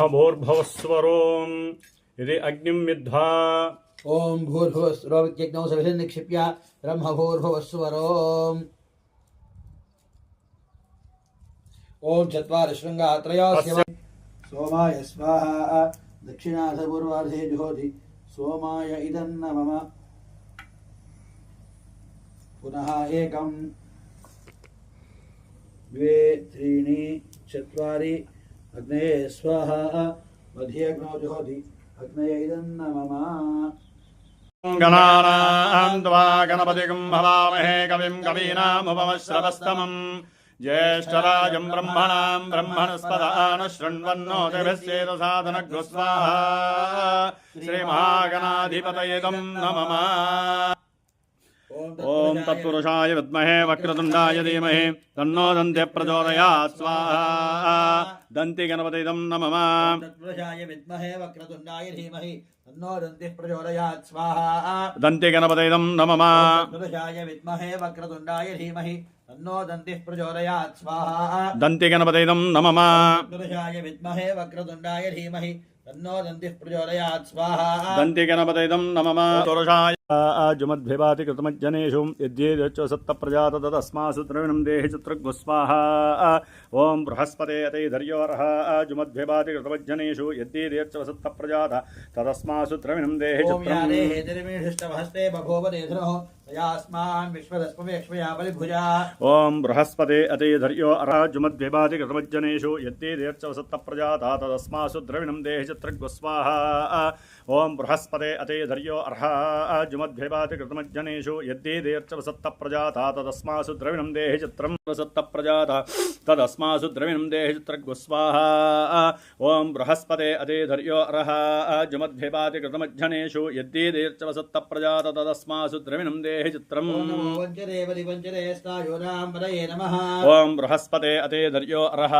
भूर्भवस्वरोम्। यदि अग्निं विद्धा ॐ भूर्भुवस्वरोवित्यग्नौ सविधं निक्षिप्य ब्रह्मभूर्भुवस्वरोम्। ॐ चत्वारि शृङ्गाः त्रयोस्य सोमाय स्वाहा। दक्षिणाधपूर्वार्धे जुहोति। सोमाय इदन्न मम। पुनः एकं द्वे त्रीणि चत्वारि। अग्नये स्वाहा मध्ये अग्नौ जुहोति अग्नये इदन्न मम गणानाम् त्वा गणपतिगम् भवामहे कविम् कवीनामुपमश्रवस्तमम् ज्येष्ठराजम् ब्रह्मणाम् ब्रह्मणस्पदान शृण्वन्नो दिभिश्चेत ఓం తత్పురుషాయ విద్మహే వక్రతుండాయ ధీమహి తన్నో దంతే ప్రచోదయా స్వాహా. దంతి గణపతి దం నమ. తత్పురుషాయ విద్మహే వక్రతుండాయ ధీమహి తన్నో దంతి ప్రచోదయా స్వాహా. దంతి గణపతి దం నమ. తత్పురుషాయ విద్మహే వక్రతుండాయ ధీమహి తన్నో దంతి ప్రచోదయాత్ స్వాహా. దంతి గణపతిదం నమమ దుర్షాయ విద్మహే వక్రతుండాయ ధీమహి తన్నో దంతి ప్రచోదయాత్ స్వాహా. దంతి గణపతిదం నమమ దుర్షాయ पुरुषाय जुमद्भिवाति कृतमज्जनेषु यद्येदच्च सप्तप्रजात तदस्मासु द्रविणम् देहि चित्रग्स्वाहा। ॐ बृहस्पते अतैधर्योरः जुमद्भिवाति कृतमज्जनेषु यद्येदच्च सप्तप्रजात तदस्मासु द्रविणम् देहि ॐ या चित्रम् देहे तिर्मीढिष्टमहस्ते बभूव देधुनः तयास्मान् विश्वदस्मवेक्ष्मया बलिभुजा। ॐ बृहस्पते अराजुमद्विभाति कृतमज्जनेषु यद्येदच्च सप्तप्रजाता तदस्मासु द्रविणम् देहि चित्रग्स्वाहा। ॐ बृहस्पते अतैधर्यो अर्हा जुमद्विभाति कृतमज्जनेषु यद्येदच्च सप्तप्रजाता तदस्मासु द्रविणम् देहि चित्रम् सप्तप्रजाता तदस्मासु द्रविणम् देहि चित्रग्स्वाहा ॐ बृहस्पते अतैधर्यो अर्हा। जुमद्विभाति कृतमज्जनेषु यद्येदच्च सप्तप्रजाता तदस्मासु द्रविणम् देहि चित्रम्। ॐ बृहस्पते अते धर्यो अर्ह।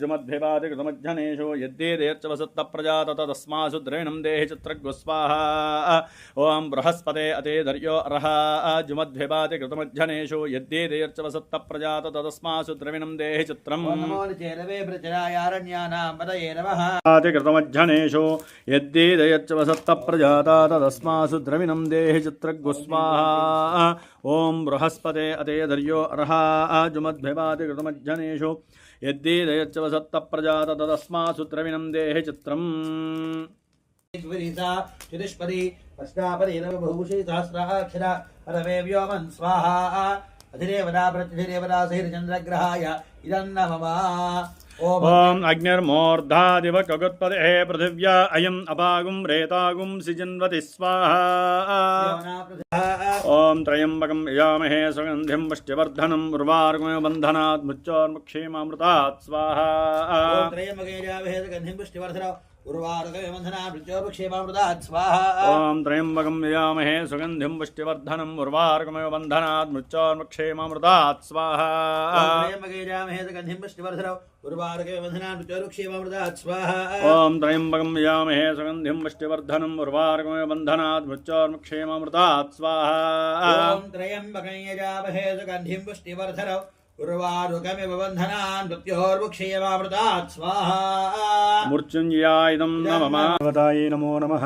जुमद्भिवादिकृतमध्यनेषु यद्येदेर्चवसत्तप्रजात तदस्मासु द्रविणं देहि चित्रग्स्वाहा ॐ बृहस्पते अते धर्यो अर्ह जुमद्भिवादिकृतमध्यनेषु यद्येदेर्चवसत्तप्रजात तदस्मासु द्रविणं देहि चित्रम् ॐ नमो निचेरवे प्रचरायारण्यानां वरये नमः कृतमध्यनेषु यद्येदयच्चवसत्तप्रजाता तदस्मासु द्रविणं देहि चित्रग्स्वाहा ॐ बृहस्पते अते धर्यो अर्हा जुमद्भिवादिकृतमध्यनेषु यद्येदयच्चवसत्तप्रजात तदस्मासु द्रविणं देहि चित्रम् विपरीता चतुष्पदी पश्चापरि नव बहुषी सहस्राक्षरा परमे व्योमन् स्वाहा अधिदेवता प्रतिधिदेवता सहिर्चन्द्रग्रहाय इदन्न मम ॐ ॐ अग्निर्मोर्धादिव कगुत्पदे पृथिव्या अयम अपागुं रेतागुं सिजन्वति स्वाहा। ॐ त्र्यम्बकं यजामहे सुगन्धिं पुष्ट्यवर्धनम् उर्वारुकमेव बन्धनात् मुच्चोर्मुक्षीमामृतात् स्वाहा। त्रयमगेजाभेदगन्धिं पुष्टिवर्धनौ उर्वारुकविबन्धना मृत्योपक्षेमामृतात् स्वाहा ॐ त्र्यम्बकं यजामहे सुगन्धिं पुष्ट्यवर्धनम् ఓం త్రయంబకం యయామహే సుగంధిం పుష్టివర్ధనం ఉర్వారకమయ బంధనాత్ మృత్యోన్ముక్షేమామృతాత్ స్వాహ ఓం త్రయంబకం యయామహే సుగంధిం పుష్టివర్ధనం ఉర్వారకమయ బంధనాత్ మృత్యోన్ముక్షేమామృతాత్ స్వాహ ఓం త్రయంబకం యజామహే సుగంధిం పుష్టివర్ధనం उर्वारुकमिव बन्धनान् मृत्योर्मुक्षेमामृतात् स्वाहा मृत्युञ्जयायदं नमः नमो नमः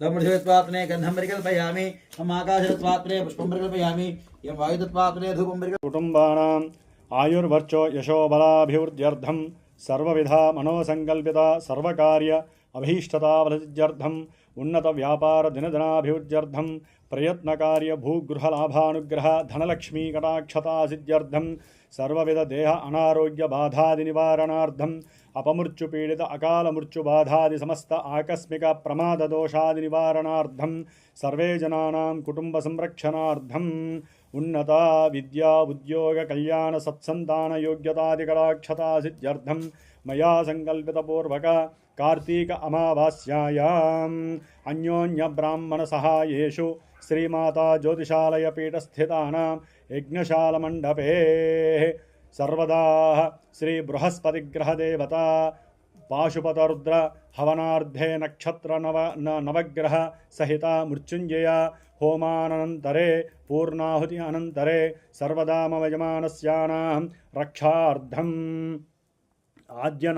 ब्रह्मशिवत्वात्मने गन्धं परिकल्पयामि मम आकाशत्वात्मने पुष्पं परिकल्पयामि यं वायुतत्वात्मने धूपं परिकल्पयामि कुटुम्बानाम् आयुर्वर्चो यशोबलाभिवृद्ध्यर्थं सर्वविधा मनोसङ्कल्पिता सर्वकार्य अभीष्टतावलसिद्ध्यर्थम् उन्नतव्यापारदिनदिनाभिवृद्ध्यर्थं प्रयत्नकार्य भूगृहलाभानुग्रह धनलक्ष्मीकटाक्षतासिद्ध्यर्थं सर्वविधदेह अनारोग्यबाधादिनिवारणार्थम् अपमृत्युपीडित अकालमृत्युबाधादिसमस्त आकस्मिक प्रमाददोषादिनिवारणार्थं सर्वे जनानां कुटुम्बसंरक्षणार्थम् उन्नता विद्या उद्योग कल्याण కార్తీక అమావాస్యాయాం. అన్యోన్య బ్రాహ్మణ సహాయేషు శ్రీమాతా జ్యోతిషాలయ పీఠస్థితానాం యజ్ఞశాల మండపే. సర్వదా శ్రీ బృహస్పతిగ్రహదేవత పాశుపతరుద్ర హవనార్థే నక్షత్ర నవ నవగ్రಹ సహిత మృత్యుంజయ హోమానంతరే పూర్ణాహుతి అనంతరే సర్వదా రక్షార్థం. ఆద్య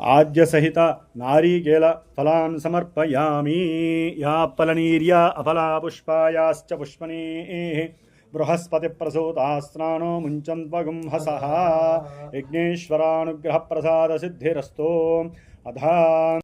आज सहित नारी गेल फला समर्पयामी। या फलनीर्या अफला पुष्पायाच पुष्पायाश्च बृहस्पति प्रसूता स्नानो मुञ्चन्त्वगुं हसः। यज्ञेश्वरानुग्रहप्रसादसिद्धिरस्तु। अधा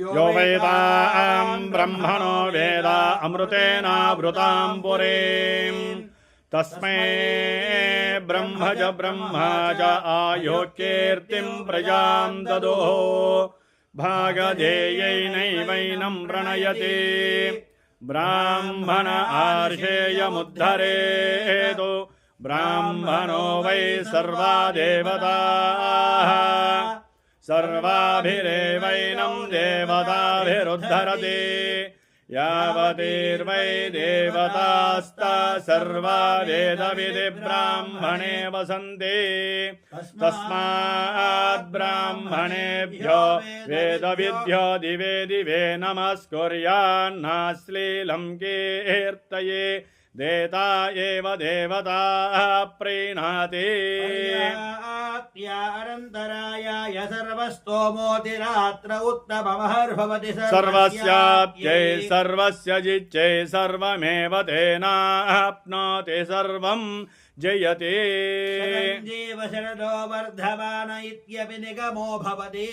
यो वेदा ब्रह्मणो वेद अमृतेनावृतां पुरीम् तस्मै ब्रह्मज ब्रह्मज ब्रह्म च आयो कीर्तिम् प्रजाम् ददोः भागधेयैनैवैनम् प्रणयति। ब्राह्मण आर्षेयमुद्धरेतु। ब्राह्मणो वै सर्वा देवताः सर्वाभिरेवैनम् देवताभिरुद्धरति। यावतीर्वै देवतास्ता सर्वा वेदविधि ब्राह्मणे वसन्ति। तस्मात् ब्राह्मणेभ्यो वेदविद्यो दिवे दिवे नमस्कुर्यान्नाश्लीलं कीर्तये। देता एव देवता प्रीणाति। अनन्तरायाय सर्वस्तोमोतिरात्र उत्तममहर्भवति सर्वस्याप्यै सर्वस्य जिच्यै सर्वमेव तेनाप्नोति सर्वं जयते। शरदो वर्धमान इत्यपि निगमो भवति।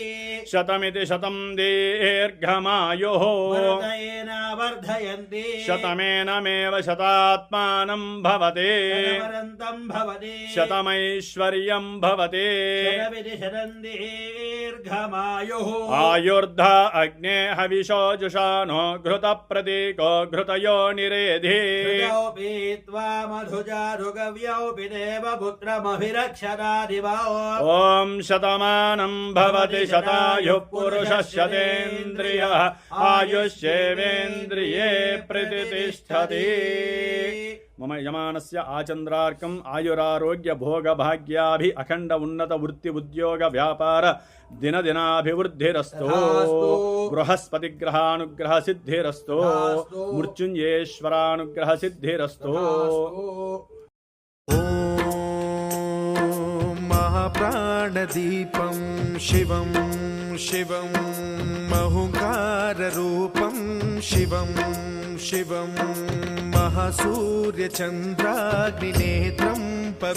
शतमिति शतं दीर्घमायुः। वर्धयेन वर्धयन्ति। शतमेनमेव शतात्मानं भवति। भवति। शतमैश्वर्यं भवति। शतमिति शतं दीर्घमायुः। आयुर्ध अग्ने हविषो जुषानो घृतप्रतीको घृतयो निरेधि। पीत्वा देवपुत्रमभिरक्षरादिवो ॐ शतमानं भवति शतायुः पुरुषः शतेन्द्रियः आयुष्येवेन्द्रिये మమ యమానస్య ఆచంద్రార్కం ఆయురారోగ్య భోగ భాగ్యాభి అఖండ ఉన్నత వృత్తి ఉద్యోగ వ్యాపార దిన బృహస్పతి గ్రహానుగ్రహ సిద్ధిరస్తో మృత్యుంజేశ్వరానుగ్రహ సిద్ధిరస్తో మహాప్రా महाप्राणदीपं शिवं शिवं महुकाररूपं शिवं शिवं महासूर्यचन्द्राग्निनेत्रं पवि